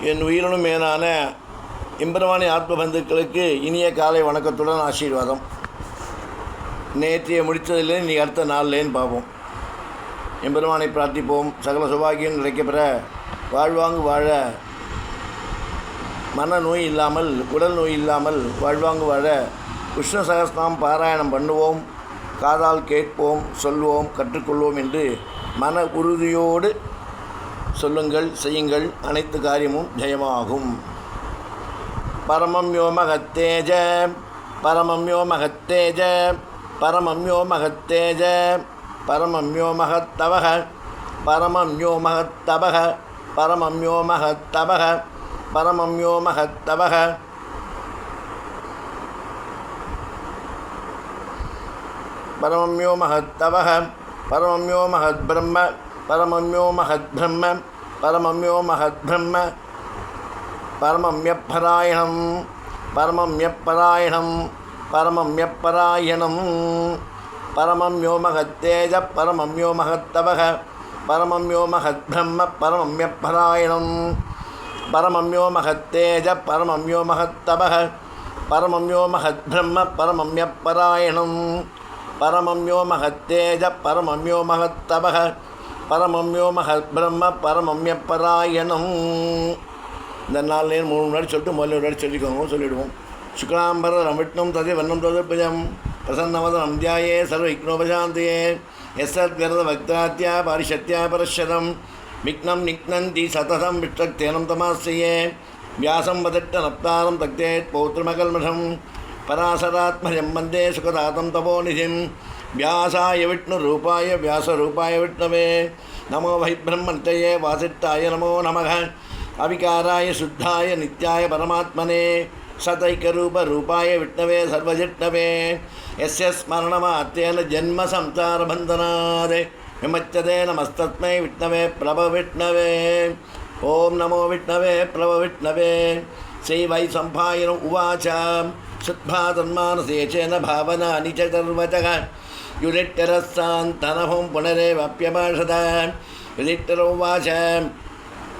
என் உயிரினும் மேலான எம்பெருமானி ஆத்ம பந்துக்களுக்கு இனிய காலை வணக்கத்துடன் ஆசீர்வாதம். நேற்றைய முடித்ததில்லை நீ அடுத்த நாள்லேன்னு பார்ப்போம். எம்பெருமானை பிரார்த்திப்போம். சகல சுபாகியம் கிடைக்கப்பெற வாழ்வாங்கு வாழ. மன நோய் இல்லாமல் உடல் நோய் இல்லாமல் வாழ்வாங்கு வாழ. விஷ்ணு சகஸ்நாம் பாராயணம் பண்ணுவோம். காதால் கேட்போம் சொல்வோம் கற்றுக்கொள்வோம் என்று மன உறுதியோடு சொல்லுங்கள் செய்யுங்கள் அனைத்து காரியமும் ஜெயமாகும். பரமம் யோ மகத்தேஜ பரமம் யோ மகத்தேஜ பரமம் யோ மகத்தேஜ பரமம் யோ மகத்தவக பரமம் யோ மகத்தவக பரமம் யோ மகத்தவக பரமம் யோ மகத்தவக பரமம் யோ மகத்தவக பரமம் யோ மகத்பிரம்ம பரமம் யோ மகத்பிரம்ம பரமம் யோ மகத்பிரம்ம பரமம் யப்பராயணம் பரமம் யப்பராயணம் பரமம் யப்பராயணம் பரமம் யோ மகத்தேஜ பரமம் யோ மகத்தவக பரமம் யோ மகத்பிரம்ம பரமம் யப்பராயணம் பரமம் யோ மகத்தேஜ பரமம் யோமஹ பிரம்ம பரமம்ய பராயணம் மகத்பிரம்ம பரமம் யப்பராயணம் இந்த நாள்லேயே மூணு முன்னாடி சொல்லிட்டு முதல்ல ஒரு சொல்லிக்கோங்க சொல்லிவிடுவோம் சுக்லாம்பரம் விஷ்ணும் ததை வண்ணம் தோதபிஜம் பிரசன்னவதனம் தியாயே சர்வ விக்னோபசாந்தியே எஸ்ஸத் விரத பக்தாத்யா பாரிஷத்யா பரஷதம் விக்னம் நிக்னந்தி சததம் விஷ்டக்தேனம் தமாஸ்யே வியாசம் வதட்ட நப்தாரம் தக்தேத் பௌத்திரமகல்மஷம் பராசராத்மஜம் வந்தே சுகதாதம் தபோநிதிம். வியாசாய விஷ்ணுரூபாய வியாசரூபாய விஷ்ணவே நமோ வை பிரம்மத்தையே வாசித்தாய நமோ நமக அவிகாராய சுத்தாய நித்யாய பரமாத்மனே சதைக்கரூபரூபாய விஷ்ணவே சர்வஜிஷ்ணவே எஸ் மரணமாத்தேன ஜென்ம சம்சாரபந்தனாதே விமச்சதே நமஸ்தத்மை விஷ்ணவே பிரப விஷ்ணவே ஓம் நமோ விஷ்ணவே பிரப விஷ்ணவே ஸ்ரீ வை உவாச்சாம் सुद्भातन्मानसे चेन भावनानि च सर्वतः। युधिष्ठिरस्सान्तनहुं पुनरेवाप्यभाषत युधिष्ठिरोवाच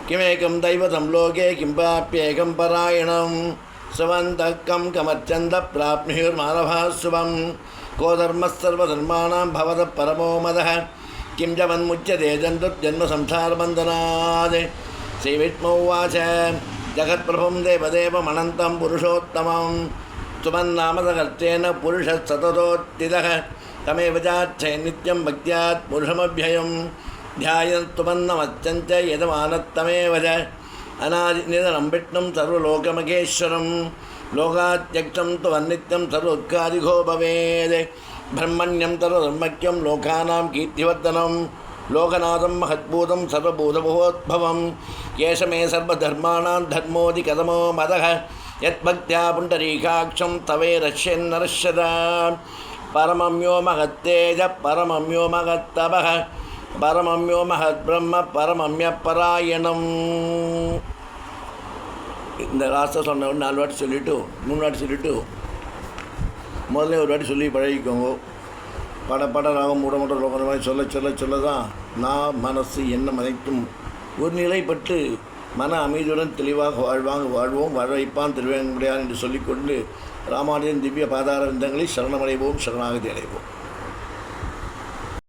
किमेकं दैवतं लोके किं वाप्येकं परायणं। सुवन्तकं कमर्चन्दप्राप्नुयुर्मानवः शुभं को धर्मः सर्वधर्माणां भवतः परमो मदः। किं च मन्मुच्यते जन्तुर्जन्मसंसारबन्धनात् श्रीविष्णुवाच जगत्प्रभुं देवदेवमनन्तं पुरुषोत्तमं सुमन्नामदकर्तेन पुरुषः सततोत्थितः तमेव चाच्छय नित्यं भक्त्यात् पुरुषमभ्ययं ध्यायन्तुमन्नमत्यञ्च यजमानत्तमेव च। अनादिनिधनं विष्णुं सर्वलोकमहेश्वरं लोकात्यक्षं तु वन्नित्यं सर्वोत्कादिघो भवेत् ब्रह्मण्यं सर्वधर्मक्यं लोकानां कीर्तिवर्धनं। लोकनाथं महद्भूतं सर्वभूतभुवोद्भवं एष मे सर्वधर्माणां धर्मोऽधिकतमो मदः। யத்பக்தியா புண்டரீகாட்சம் தவே ரஷ்யன் நரஷதா பரமம் மகத்தேஜ பரமம் யோ மகத்தபக பரமம் மகத் பிரம்ம பரமம்ய இந்த ராசா சொன்ன நாலு வாட்டி சொல்லிவிட்டு மூணு வாட்டி சொல்லிவிட்டு முதல்ல ஒரு வாட்டி சொல்லி பழகிக்கோங்க. பட பட ராகம் மூடமற்ற லோகம் மாதிரி சொல்ல சொல்ல சொல்ல தான் நான் மனசு என்ன மறைக்கும் ஒரு நிலைப்பட்டு மன அமைதியுடன் தெளிவாக வாழ்வாங்க வாழ்வோம். வாழ வைப்பான் திருவேங்கடையான் என்று சொல்லிக்கொண்டு ராமானுஜன் திவ்ய பாதார விந்தங்களை சரணமடைவோம் சரணாகதி அடைவோம்.